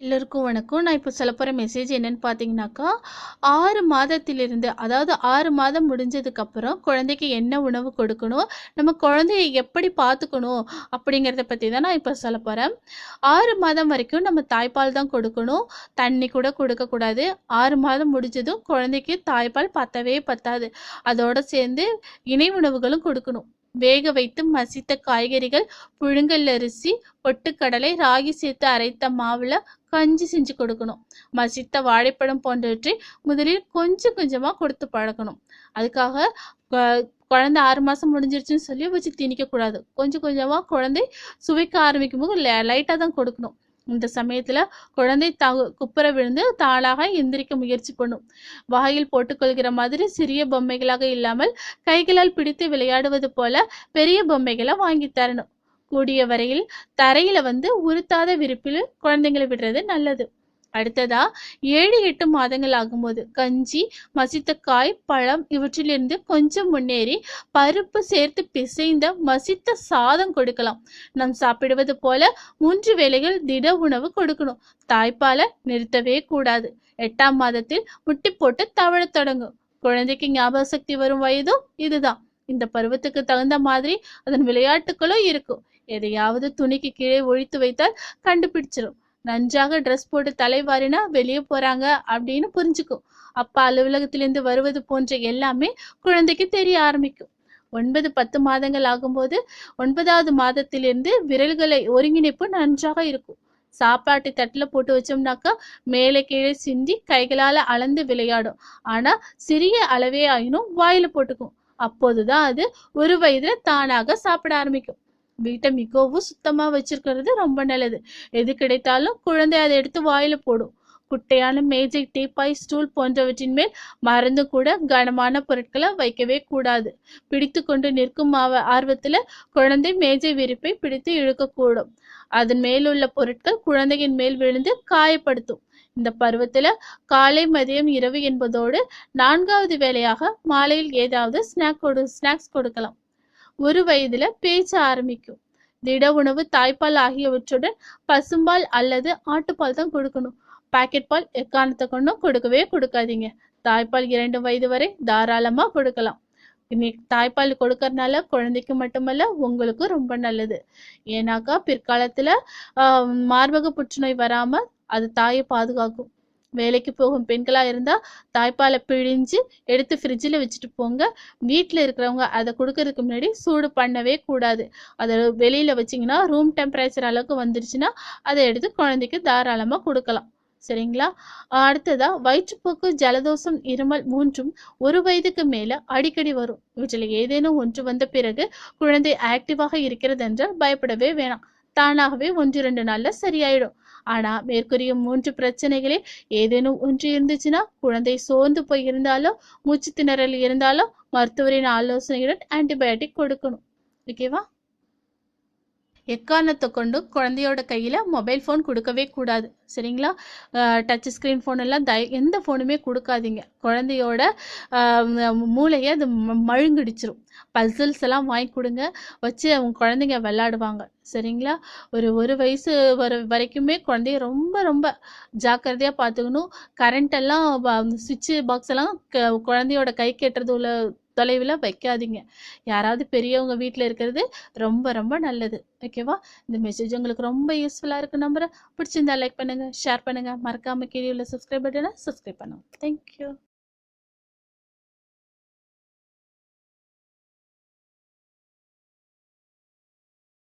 எல்லோருக்கும் வணக்கம். நான் இப்போ சொல்ல போகிற மெசேஜ் என்னென்னு பார்த்தீங்கன்னாக்கா, ஆறு மாதத்திலிருந்து அதாவது ஆறு மாதம் முடிஞ்சதுக்கப்புறம் குழந்தைக்கு என்ன உணவு கொடுக்கணும், நம்ம குழந்தைய எப்படி பார்த்துக்கணும் அப்படிங்கிறத பற்றி தான் நான் இப்போ சொல்லப் போகிறேன் ஆறு மாதம் வரைக்கும் நம்ம தாய்ப்பால் தான் கொடுக்கணும். தண்ணி கூட கொடுக்கக்கூடாது. ஆறு மாதம் முடிஞ்சதும் குழந்தைக்கு தாய்ப்பால் பத்தவே பத்தாது. அதோடு சேர்ந்து இணை உணவுகளும் கொடுக்கணும். வேக வைத்து மசித்த காய்கறிகள், புழுங்கல் அரிசி, பொட்டுக்கடலை, ராகி சேர்த்து அரைத்த மாவுல கஞ்சி செஞ்சு கொடுக்கணும். மசித்த வாழைப்பழம் போன்றவற்றை முதலில் கொஞ்சம் கொஞ்சமா கொடுத்து பழக்கணும். அதுக்காக குழந்தை ஆறு மாசம் முடிஞ்சிருச்சுன்னு சொல்லி வச்சு திணிக்கக்கூடாது. கொஞ்சம் கொஞ்சமா குழந்தை சுவைக்க ஆரம்பிக்கும்போது போது லைட்டா தான் கொடுக்கணும். இந்த சமயத்துல குழந்தை த குப்புற விழுந்து தாளாக எந்திரிக்க முயற்சி பண்ணும். வாயில் போட்டுக்கொள்கிற மாதிரி சிறிய பொம்மைகளாக இல்லாமல் கைகளால் பிடித்து விளையாடுவது போல பெரிய பொம்மைகளை வாங்கி தரணும். கூடிய வரையில் தரையில வந்து உறுத்தாத விருப்பில் குழந்தைங்கள விடுறது நல்லது. அடுத்ததா 7, 8 மாதங்கள் ஆகும்போது கஞ்சி, மசித்த காய், பழம் இவற்றிலிருந்து கொஞ்சம் முன்னேறி பருப்பு சேர்த்து பிசைந்த மசித்த சாதம் கொடுக்கலாம். நாம் சாப்பிடுவது போல மூன்று வேளைகள் திட உணவு கொடுக்கணும். தாய்ப்பால நிறுத்தவே கூடாது. எட்டாம் மாதத்தில் முட்டி போட்டு தவழத் தொடங்கும். குழந்தைக்கு ஞாபக சக்தி வரும் வயதும் இதுதான். இந்த பருவத்துக்கு தகுந்த மாதிரி அதன் விளையாட்டுகளும் இருக்கும். எதையாவது துணிக்கு கீழே ஒழித்து வைத்தால் கண்டுபிடிச்சிடும் நன்றாக டிரஸ் போட்டு தலைவாரினா வெளியே வெளிய போறாங்க அப்படின்னு புரிஞ்சுக்கும். அப்பா அலுவலகத்திலிருந்து வருவது போன்ற எல்லாமே குழந்தைக்கு தெரிய ஆரம்பிக்கும். 9, 10 மாதங்கள் ஆகும்போது ஒன்பதாவது மாதத்திலிருந்து விரல்களை ஒருங்கிணைப்பு நன்றாக இருக்கும். சாப்பாட்டு தட்டுல போட்டு வச்சோம்னாக்கா மேலே கீழே சிந்தி கைகளால அளந்து விளையாடும். ஆனா சிறிய அளவே ஆயினும் வாயில போட்டுக்கும். அப்போதுதான் அது ஒரு வயதுல தானாக சாப்பிட ஆரம்பிக்கும். வீட்டை மிகவும் சுத்தமாக வச்சிருக்கிறது ரொம்ப நல்லது. எது கிடைத்தாலும் குழந்தை அதை எடுத்து வாயில போடும். குட்டையான மேஜை, டீப்பாய், ஸ்டூல் போன்றவற்றின் மேல் மறந்து கூட கனமான பொருட்களை வைக்கவே கூடாது. பிடித்துக்கொண்டு நிற்கும் ஆவ குழந்தை மேஜை விரிப்பை பிடித்து இழுக்கக்கூடும். அதன் மேலுள்ள பொருட்கள் குழந்தையின் மேல் விழுந்து காயப்படுத்தும். இந்த பருவத்துல காலை, மதியம், இரவு என்பதோடு நான்காவது வேளையாக மாலையில் ஏதாவது ஸ்நாக் கொடு ஸ்நாக்ஸ் கொடுக்கலாம். ஒரு வயதுல பேச்ச ஆரம்பிக்கும். திட உணவு, தாய்ப்பால் ஆகியவற்றுடன் பசும்பால் அல்லது ஆட்டுப்பால் தான் கொடுக்கணும். பாக்கெட் பால் எக்காரணத்தை கொண்டும் கொடுக்கவே கொடுக்காதீங்க. தாய்ப்பால் இரண்டு வயது வரை தாராளமா கொடுக்கலாம். தாய்ப்பால் கொடுக்கறனால குழந்தைக்கு மட்டுமல்ல உங்களுக்கும் ரொம்ப நல்லது. ஏன்னாக்கா பிற்காலத்துல மார்பக புற்றுநோய் வராம அது தாயை பாதுகாக்கும். வேலைக்கு போகும் பெண்களாக இருந்தால் தாய்ப்பாலை பிழிஞ்சு எடுத்து ஃப்ரிட்ஜில் வச்சுட்டு போங்க. வீட்டில் இருக்கிறவங்க அதை கொடுக்கறதுக்கு முன்னாடி சூடு பண்ணவே கூடாது. அதை வெளியில் வச்சீங்கன்னா ரூம் டெம்பரேச்சர் அளவுக்கு வந்துருச்சுன்னா அதை எடுத்து குழந்தைக்கு தாராளமாக கொடுக்கலாம் சரிங்களா? அடுத்ததா வயிற்றுப்போக்கு, ஜலதோஷம், இருமல் மூன்றும் ஒரு வயதுக்கு மேல அடிக்கடி வரும். இவற்றில் ஏதேனும் ஒன்று வந்த பிறகு குழந்தை ஆக்டிவாக இருக்கிறதென்றால் பயப்படவே வேணாம். தானாகவே 1, 2 நாள்ல சரியாயிடும். ஆனா மேற்கூறிய மூன்று பிரச்சனைகளில் ஏதேனும் ஒன்று இருந்துச்சுன்னா குழந்தை சோர்ந்து போய் இருந்தாலோ, மூச்சு திணறல் இருந்தாலோ மருத்துவரின் ஆலோசனையுடன் ஆன்டிபயோட்டிக் கொடுக்கணும். ஓகேவா? எக்காரணத்தை கொண்டும் குழந்தையோட கையில் மொபைல் ஃபோன் கொடுக்கவே கூடாது. சரிங்களா? டச் ஸ்க்ரீன் ஃபோன் எல்லாம் தய எந்த ஃபோனுமே கொடுக்காதீங்க குழந்தையோட மூளையை அது ம மழுங்கடிச்சிரும். பசில்ஸ் எல்லாம் வாங்கி கொடுங்க வச்சு அவங்க குழந்தைங்க விளாடுவாங்க சரிங்களா? ஒரு ஒரு வயசு வர வரைக்குமே குழந்தைய ரொம்ப ரொம்ப ஜாக்கிரதையாக பார்த்துக்கணும். கரண்ட் எல்லாம் சுவிட்சு பாக்ஸ் எல்லாம் க குழந்தையோட கைக்கு எட்டுறது உள்ள தொலைவில் வைக்காதீங்க. யாராவது பெரியவங்க வீட்டில் இருக்கிறது ரொம்ப ரொம்ப நல்லது. ஓகேவா? இந்த மெசேஜ் உங்களுக்கு ரொம்ப யூஸ்ஃபுல்லாக இருக்குன்னு நம்புகிறேன் பிடிச்சிருந்தா லைக் பண்ணுங்கள் ஷேர் பண்ணுங்கள் மறக்காமல் கீழ உள்ள சப்ஸ்கிரைப் பட்டன சப்ஸ்கிரைப் பண்ணுங்க. Thank you.